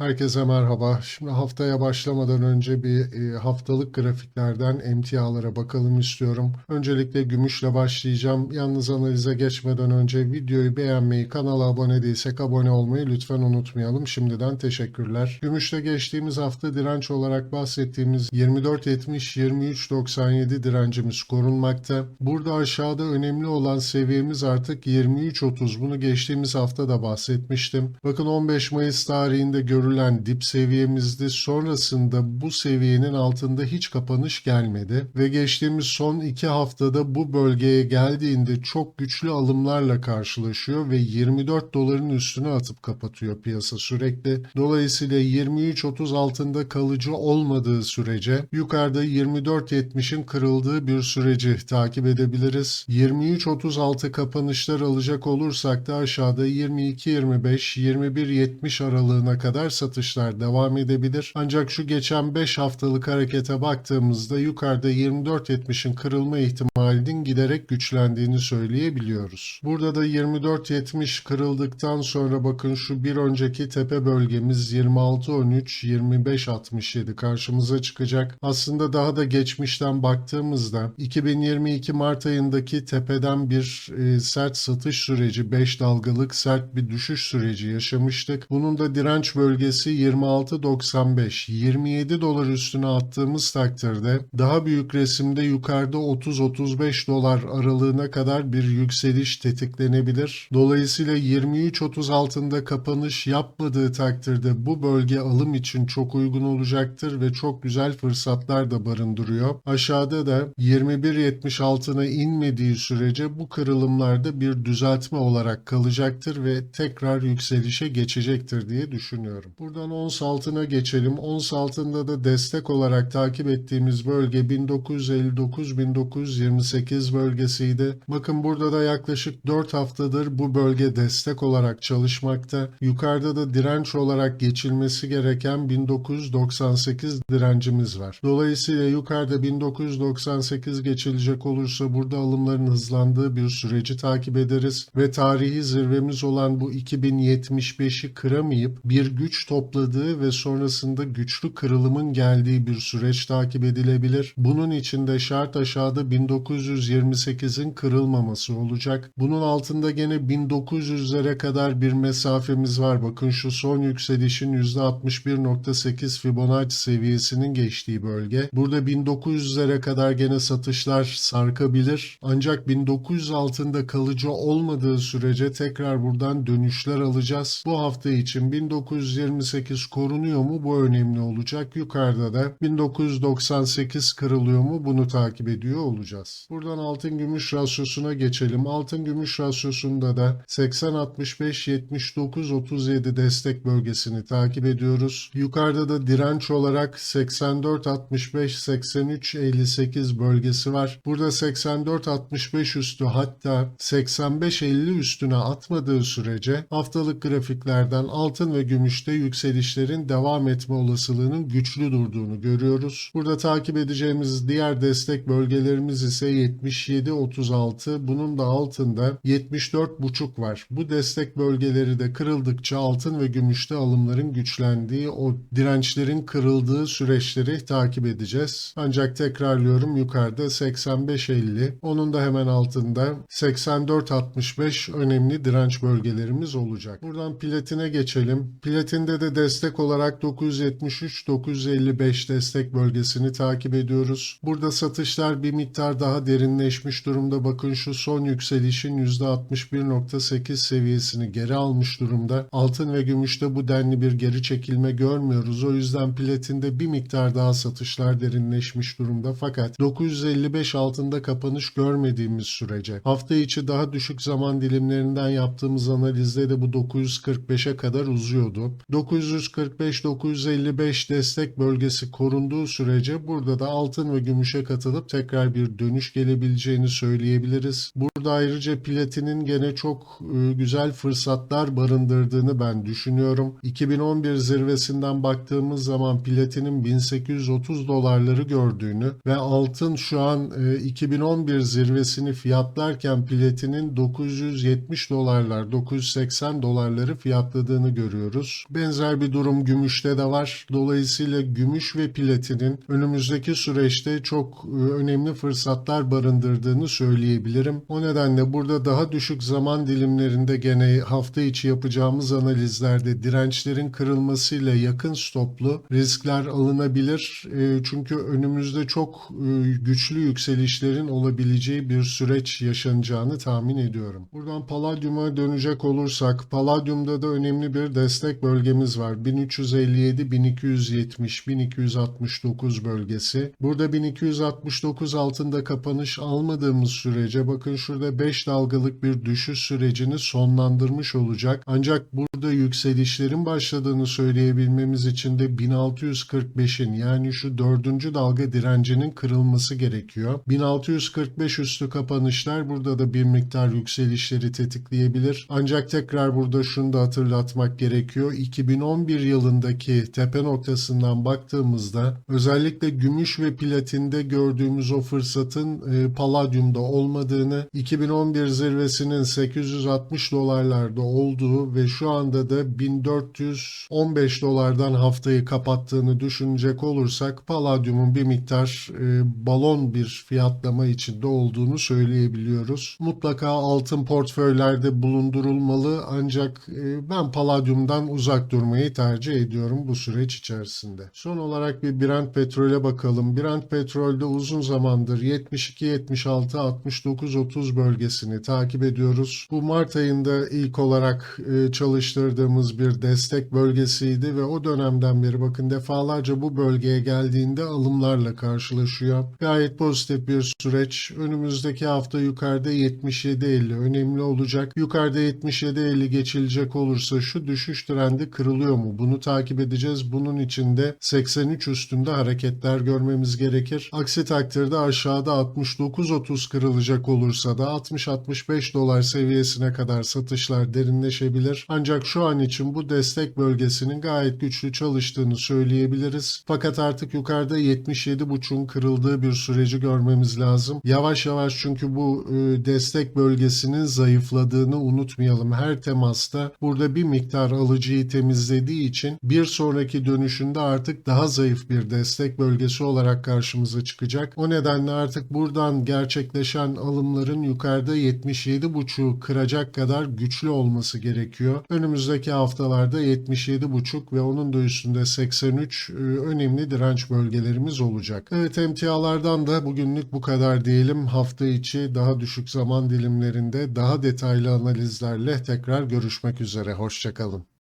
Herkese merhaba. Şimdi haftaya başlamadan önce bir e, haftalık grafiklerden emtialara bakalım istiyorum. Öncelikle gümüşle başlayacağım. Yalnız analize geçmeden önce videoyu beğenmeyi, kanala abone değilsek abone olmayı lütfen unutmayalım. Şimdiden teşekkürler. Gümüşte geçtiğimiz hafta direnç olarak bahsettiğimiz 24.70-23.97 direncimiz korunmakta. Burada aşağıda önemli olan seviyemiz artık 23.30. Bunu geçtiğimiz hafta da bahsetmiştim. Bakın 15 Mayıs tarihinde görülen dip seviyemizdi. Sonrasında bu seviyenin altında hiç kapanış gelmedi ve geçtiğimiz son iki haftada bu bölgeye geldiğinde çok güçlü alımlarla karşılaşıyor ve 24 doların üstüne atıp kapatıyor piyasa sürekli. Dolayısıyla 23.30 altında kalıcı olmadığı sürece yukarıda 24.70'in kırıldığı bir süreci takip edebiliriz. 23.36 kapanışlar alacak olursak da aşağıda 22.25 21.70 aralığına kadar satışlar devam edebilir. Ancak şu geçen 5 haftalık harekete baktığımızda yukarıda 24.70'in kırılma ihtimalinin giderek güçlendiğini söyleyebiliyoruz. Burada da 24.70 kırıldıktan sonra bakın şu bir önceki tepe bölgemiz 26.13 25.67 karşımıza çıkacak. Aslında daha da geçmişten baktığımızda 2022 Mart ayındaki tepeden bir e, sert satış süreci 5 dalgalık sert bir düşüş süreci yaşamıştık. Bunun da direnç bölgesi 26.95 27 dolar üstüne attığımız takdirde daha büyük resimde yukarıda 30-35 dolar aralığına kadar bir yükseliş tetiklenebilir. Dolayısıyla 23.30 altında kapanış yapmadığı takdirde bu bölge alım için çok uygun olacaktır ve çok güzel fırsatlar da barındırıyor. Aşağıda da 21.70 altına inmediği sürece bu kırılımlarda bir düzeltme olarak kalacaktır ve tekrar yükselişe geçecektir diye düşünüyorum. Buradan ons altına geçelim. Ons altında da destek olarak takip ettiğimiz bölge 1959-1928 bölgesiydi. Bakın burada da yaklaşık 4 haftadır bu bölge destek olarak çalışmakta. Yukarıda da direnç olarak geçilmesi gereken 1998 direncimiz var. Dolayısıyla yukarıda 1998 geçilecek olursa burada alımların hızlandığı bir süreci takip ederiz ve tarihi zirvemiz olan bu 2075'i kıramayıp bir güç topladığı ve sonrasında güçlü kırılımın geldiği bir süreç takip edilebilir. Bunun için de şart aşağıda 1928'in kırılmaması olacak. Bunun altında gene 1900'lere kadar bir mesafemiz var. Bakın şu son yükselişin %61.8 Fibonacci seviyesinin geçtiği bölge. Burada 1900'lere kadar gene satışlar sarkabilir. Ancak 1900 altında kalıcı olmadığı sürece tekrar buradan dönüşler alacağız. Bu hafta için 1928 korunuyor mu? Bu önemli olacak. Yukarıda da 1998 kırılıyor mu? Bunu takip ediyor olacağız. Buradan altın gümüş rasyosuna geçelim. Altın gümüş rasyosunda da 80 65 79 37 destek bölgesini takip ediyoruz. Yukarıda da direnç olarak 84 65 83 58 bölgesi var. Burada 84 65 üstü hatta 85 50 üstüne atmadığı sürece haftalık grafiklerden altın ve gümüşte yükselişlerin devam etme olasılığının güçlü durduğunu görüyoruz. Burada takip edeceğimiz diğer destek bölgelerimiz ise 77-36. Bunun da altında 74,5 var. Bu destek bölgeleri de kırıldıkça altın ve gümüşte alımların güçlendiği, o dirençlerin kırıldığı süreçleri takip edeceğiz. Ancak tekrarlıyorum yukarıda 85-50. Onun da hemen altında 84-65 önemli direnç bölgelerimiz olacak. Buradan platine geçelim. Platinde de destek olarak 973-955 destek bölgesini takip ediyoruz. Burada satışlar bir miktar daha derinleşmiş durumda. Bakın şu son yükselişin %61.8 seviyesini geri almış durumda. Altın ve gümüşte bu denli bir geri çekilme görmüyoruz. O yüzden platinde bir miktar daha satışlar derinleşmiş durumda. Fakat 955 altında kapanış görmediğimiz sürece hafta içi daha düşük zaman dilimlerinden yaptığımız analizde de bu 945'e kadar uzuyordu. 945-955 destek bölgesi korunduğu sürece burada da altın ve gümüşe katılıp tekrar bir dönüş gelebileceğini söyleyebiliriz. Burada ayrıca platinin gene çok e, güzel fırsatlar barındırdığını ben düşünüyorum. 2011 zirvesinden baktığımız zaman platinin 1830 dolarları gördüğünü ve altın şu an e, 2011 zirvesini fiyatlarken platinin 970 dolarlar, 980 dolarları fiyatladığını görüyoruz. Benzer benzer bir durum gümüşte de var. Dolayısıyla gümüş ve platinin önümüzdeki süreçte çok e, önemli fırsatlar barındırdığını söyleyebilirim. O nedenle burada daha düşük zaman dilimlerinde gene hafta içi yapacağımız analizlerde dirençlerin kırılmasıyla yakın stoplu riskler alınabilir. E, Çünkü önümüzde çok e, güçlü yükselişlerin olabileceği bir süreç yaşanacağını tahmin ediyorum. Buradan Palladium'a dönecek olursak, Palladium'da da önemli bir destek bölgemiz var. 1357, 1270, 1269 bölgesi. Burada 1269 altında kapanış almadığımız sürece bakın şurada 5 dalgalık bir düşüş sürecini sonlandırmış olacak. Ancak burada yükselişlerin başladığını söyleyebilmemiz için de 1645'in yani şu dördüncü dalga direncinin kırılması gerekiyor. 1645 üstü kapanışlar burada da bir miktar yükselişleri tetikleyebilir. Ancak tekrar burada şunu da hatırlatmak gerekiyor. 2011 yılındaki tepe noktasından baktığımızda özellikle gümüş ve platinde gördüğümüz o fırsatın e, paladyumda olmadığını, 2011 zirvesinin 860 dolarlarda olduğu ve şu anda da 1415 dolardan haftayı kapattığını düşünecek olursak paladyumun bir miktar e, balon bir fiyatlama içinde olduğunu söyleyebiliyoruz. Mutlaka altın portföylerde bulundurulmalı ancak e, ben paladyumdan uzak durmayı tercih ediyorum bu süreç içerisinde. Son olarak bir Brent petrole bakalım. Brent petrolde uzun zamandır 72, 76, 69, 30 bölgesini takip ediyoruz. Bu Mart ayında ilk olarak e, çalıştırdığımız bir destek bölgesiydi ve o dönemden beri bakın defalarca bu bölgeye geldiğinde alımlarla karşılaşıyor. Gayet pozitif bir süreç. Önümüzdeki hafta yukarıda 77.50 önemli olacak. Yukarıda 77.50 geçilecek olursa şu düşüş trendi kırılıyor mu? Bunu takip edeceğiz. Bunun için de 83 üstünde hareketler görmemiz gerekir. Aksi takdirde aşağıda 69.30 kırılacak olursa da 60-65 dolar seviyesine kadar satışlar derinleşebilir. Ancak şu an için bu destek bölgesinin gayet güçlü çalıştığını söyleyebiliriz. Fakat artık yukarıda 77.5'un kırıldığı bir süreci görmemiz lazım. Yavaş yavaş çünkü bu e, destek bölgesinin zayıfladığını unutmayalım. Her temasta burada bir miktar alıcıyı temizlediği için bir sonraki dönüşünde artık daha zayıf bir destek bölgesi olarak karşımıza çıkacak. O nedenle artık buradan gerçekleşen alımların yukarıda 77.5'u kıracak kadar güçlü olması gerekiyor. Önümüzdeki haftalarda 77.5 ve onun da üstünde 83 e, önemli direnç bölgelerimiz olacak. Evet emtialardan da bugünlük bu kadar diyelim. Hafta içi daha düşük zaman dilimlerinde daha detaylı analizlerle tekrar görüşmek üzere. Hoşçakalın.